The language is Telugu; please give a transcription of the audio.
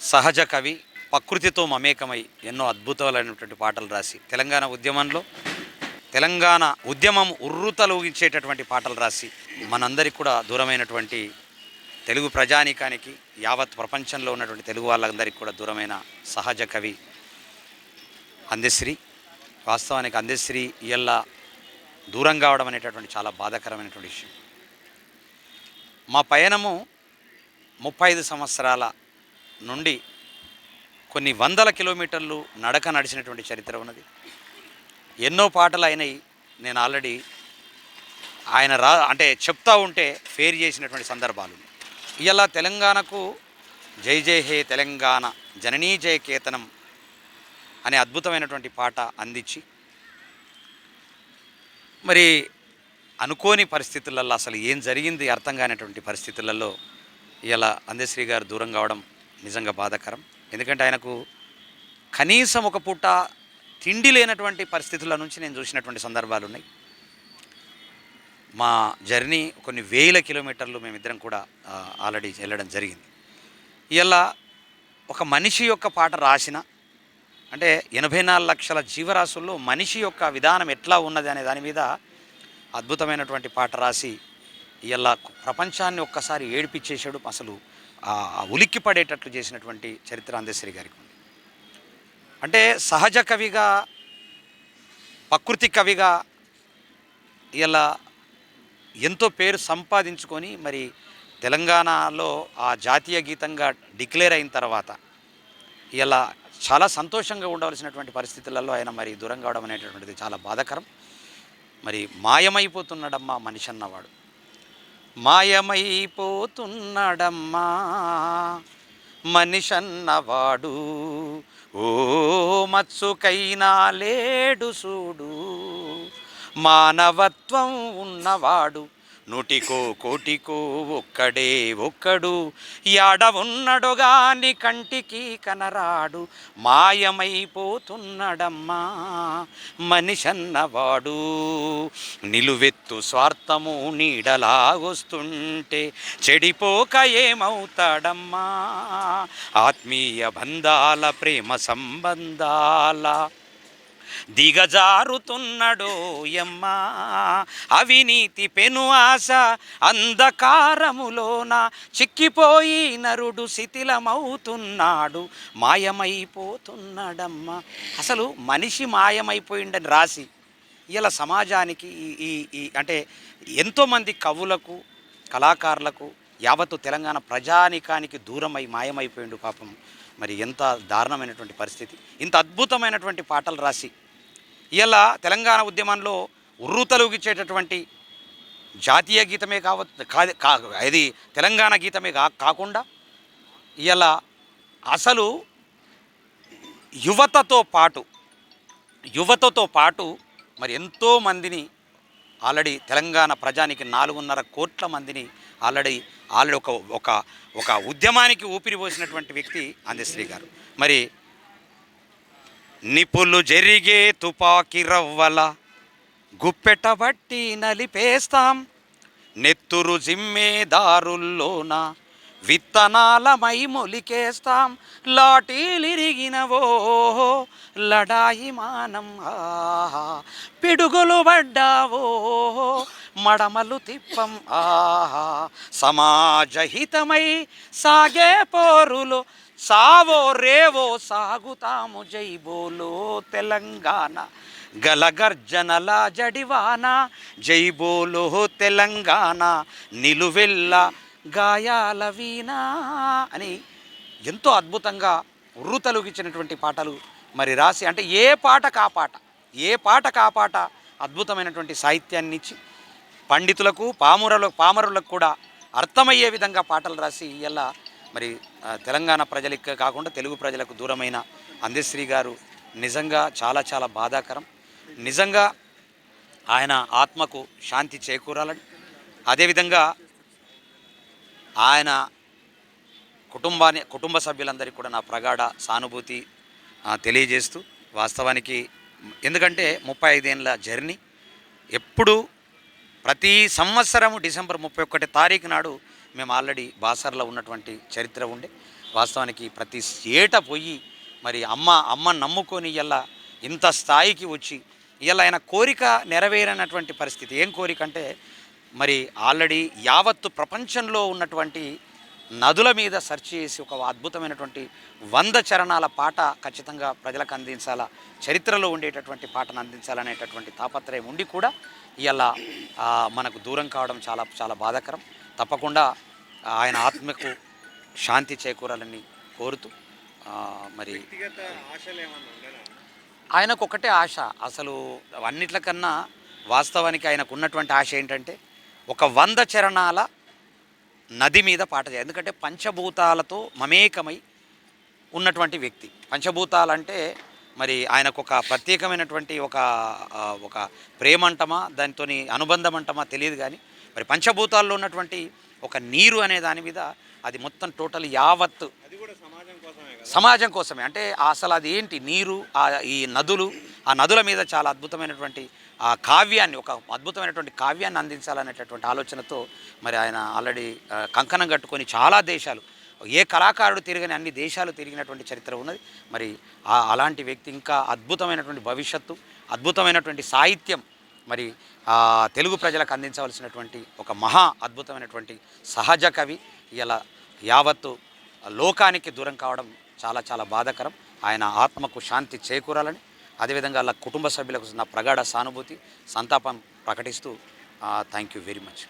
సహజ కవి ప్రకృతితో మమేకమై ఎన్నో అద్భుతాలైనటువంటి పాటలు రాసి తెలంగాణ ఉద్యమంలో తెలంగాణ ఉద్యమం ఉర్రుతలూగించేటటువంటి పాటలు రాసి మనందరికి కూడా దూరమైనటువంటి తెలుగు ప్రజానీకానికి యావత్ ప్రపంచంలో ఉన్నటువంటి తెలుగు వాళ్ళందరికీ కూడా దూరమైన సహజ కవి అందశ్రీ. వాస్తవానికి అందశ్రీ ఇయల్లా దూరం కావడం అనేటటువంటి చాలా బాధాకరమైనటువంటి విషయం. మా పయనము ముప్పై ఐదు సంవత్సరాల నుండి కొన్ని వందల కిలోమీటర్లు నడక నడిచినటువంటి చరిత్ర ఉన్నది. ఎన్నో పాటలు అయినాయి. నేను ఆల్రెడీ ఆయన రా అంటే చెప్తా ఉంటే ఫేర్ చేసినటువంటి సందర్భాలు. ఇలా తెలంగాణకు జై జై హే తెలంగాణ జననీ జయ కేతనం అనే అద్భుతమైనటువంటి పాట అందించి మరి అనుకోని పరిస్థితులలో అసలు ఏం జరిగింది అర్థం కానటువంటి పరిస్థితులలో ఇలా అందశ్రీ గారు దూరం కావడం నిజంగా బాధాకరం. ఎందుకంటే ఆయనకు కనీసం ఒక పూట తిండి లేనటువంటి పరిస్థితుల నుంచి నేను చూసినటువంటి సందర్భాలు ఉన్నాయి. మా జర్నీ కొన్ని వేల కిలోమీటర్లు మేమిద్దరం కూడా ఆల్రెడీ వెళ్ళడం జరిగింది. ఇలా ఒక మనిషి యొక్క పాట రాసిన అంటే ఎనభై నాలుగు లక్షల జీవరాశుల్లో మనిషి యొక్క విధానం ఎట్లా ఉన్నది అనే దాని మీద అద్భుతమైనటువంటి పాట రాసి ఇలా ప్రపంచాన్ని ఒక్కసారి ఏడిపించేసాడు అసలు ఉలిక్కి పడేటట్లు చేసినటువంటి చరిత్ర అందశ్రీ గారికి ఉంది. అంటే సహజ కవిగా ప్రకృతి కవిగా ఇలా ఎంతో పేరు సంపాదించుకొని మరి తెలంగాణలో ఆ జాతీయ గీతంగా డిక్లేర్ అయిన తర్వాత ఇలా చాలా సంతోషంగా ఉండవలసినటువంటి పరిస్థితులలో ఆయన మరి దూరం కావడం అనేటటువంటిది చాలా బాధాకరం. మరి మాయమైపోతున్నాడమ్మా మనిషి అన్నవాడు. మాయమైపోతున్నాడమ్మా. మనిషన్నవాడు. ఓ మత్సుకైనా లేడు చూడు మానవత్వం ఉన్నవాడు. నూటికో కోటికో ఒక్కడే ఒక్కడు. యాడ ఉన్నడు గాని కంటికి కనరాడు. మాయమైపోతున్నాడమ్మా మనిషన్నవాడు. నిలువెత్తు స్వార్థము నీడలాగొస్తుంటే చెడిపోక ఏమవుతాడమ్మా? ఆత్మీయ బంధాల ప్రేమ సంబంధాల దిగజారుతున్నడో యమ్మా. అవినీతి పెను ఆశ అంధకారములోన చిక్కిపోయి నరుడు శిథిలమవుతున్నాడు మాయమైపోతున్నాడమ్మా. అసలు మనిషి మాయమైపోయిండని రాసి ఇలా సమాజానికి ఈ ఈ ఈ అంటే ఎంతోమంది కవులకు కళాకారులకు యావత్తు తెలంగాణ ప్రజానికానికి దూరమై మాయమైపోయిండు పాపం మరి ఎంత దారుణమైనటువంటి పరిస్థితి. ఇంత అద్భుతమైనటువంటి పాటలు రాసి ఇలా తెలంగాణ ఉద్యమంలో ఉర్రూతలుగిచ్చేటటువంటి జాతీయ గీతమే కావచ్చు కాదు కా ఇది తెలంగాణ గీతమే కా కాకుండా ఇలా అసలు యువతతో పాటు యువతతో పాటు మరి ఎంతో మందిని ఆల్రెడీ తెలంగాణ ప్రజానికి నాలుగున్నర కోట్ల మందిని ఆల్రెడీ ఆల్రెడీ ఒక ఒక ఒక ఉద్యమానికి ఊపిరి పోసినటువంటి వ్యక్తి అందశ్రీ గారు. మరి నిపులు జరిగే తుపాకి రవ్వల గుప్పెటబట్టి నలిపేస్తాం. నెత్తురు జిమ్మేదారుల్లోనా విత్తనాలమై మొలికేస్తాం లాటీలిరిగినవో లడాయి మానం ఆహా పిడుగులు పడ్డావో మడమలు తిప్పం ఆహా సమాజహితమై సాగే పోరులు సావో రేవో సాగుతాము జైబోలో తెలంగాణ. గలగర్జనల జడివాన జైబోలో తెలంగాణ నిలువెల్ల గాయాల వీణా అని ఎంతో అద్భుతంగా ఉర్రుతలుగిచ్చినటువంటి పాటలు మరి రాసి అంటే ఏ పాట కా పాట ఏ పాట కా పాట అద్భుతమైనటువంటి సాహిత్యాన్ని ఇచ్చి పండితులకు పామురలకు పామరులకు కూడా అర్థమయ్యే విధంగా పాటలు రాసి ఇలా మరి తెలంగాణ ప్రజలకి కాకుండా తెలుగు ప్రజలకు దూరమైన అందశ్రీ గారు నిజంగా చాలా చాలా బాధాకరం. నిజంగా ఆయన ఆత్మకు శాంతి చేకూరాలని అదేవిధంగా ఆయన కుటుంబాన్ని కుటుంబ సభ్యులందరికీ కూడా నా ప్రగాఢ సానుభూతి తెలియజేస్తూ వాస్తవానికి ఎందుకంటే ముప్పై ఐదేళ్ళ జర్నీ. ఎప్పుడు ప్రతి సంవత్సరము డిసెంబర్ ముప్పై ఒకటి తారీఖు నాడు మేము ఆల్రెడీ బాసర్లో ఉన్నటువంటి చరిత్ర ఉండే. వాస్తవానికి ప్రతి ఏట పోయి మరి అమ్మ అమ్మ నమ్ముకొని ఇలా ఇంత స్థాయికి వచ్చి ఇలా ఆయన కోరిక నెరవేరనటువంటి పరిస్థితి. ఏం కోరిక అంటే మరి ఆల్రెడీ యావత్తు ప్రపంచంలో ఉన్నటువంటి నదుల మీద సెర్చ్ చేసి ఒక అద్భుతమైనటువంటి వంద చరణాల పాట ఖచ్చితంగా ప్రజలకు అందించాలా? చరిత్రలో ఉండేటటువంటి పాటను అందించాలనేటటువంటి తాపత్రయం ఉండి కూడా ఇలా మనకు దూరం కావడం చాలా చాలా బాధాకరం. తప్పకుండా ఆయన ఆత్మకు శాంతి చేకూరాలని కోరుతూ మరి ఆయనకు ఒకటే ఆశ. అసలు అన్నిట్లకన్నా వాస్తవానికి ఆయనకు ఉన్నటువంటి ఆశ ఏంటంటే ఒక వంద చరణాల నది మీద పాట చేయాలి. ఎందుకంటే పంచభూతాలతో మమేకమై ఉన్నటువంటి వ్యక్తి. పంచభూతాలంటే మరి ఆయనకు ఒక ప్రత్యేకమైనటువంటి ఒక ఒక ప్రేమ అంటమా దానితో అనుబంధం అంటమా తెలియదు కానీ మరి పంచభూతాల్లో ఉన్నటువంటి ఒక నీరు అనే దాని మీద అది మొత్తం టోటల్ యావత్ సమాజం కోసమే సమాజం కోసమే. అంటే అసలు అది ఏంటి? నీరు ఆ ఈ నదులు ఆ నదుల మీద చాలా అద్భుతమైనటువంటి ఆ కావ్యాన్ని ఒక అద్భుతమైనటువంటి కావ్యాన్ని అందించాలనేటటువంటి ఆలోచనతో మరి ఆయన ఆల్రెడీ కంకణం కట్టుకొని చాలా దేశాలు ఏ కళాకారుడు తిరగని అన్ని దేశాలు తిరిగినటువంటి చరిత్ర ఉన్నది. మరి ఆ అలాంటి వ్యక్తి ఇంకా అద్భుతమైనటువంటి భవిష్యత్తు అద్భుతమైనటువంటి సాహిత్యం మరి తెలుగు ప్రజలకు అందించవలసినటువంటి ఒక మహా అద్భుతమైనటువంటి సహజ కవి. ఇలా యావత్తు లోకానికి దూరం కావడం చాలా చాలా బాధాకరం. ఆయన ఆత్మకు శాంతి చేకూరాలని అదేవిధంగా అలా కుటుంబ సభ్యులకు నా ప్రగాఢ సానుభూతి సంతాపం ప్రకటిస్తూ థ్యాంక్ యూ వెరీ మచ్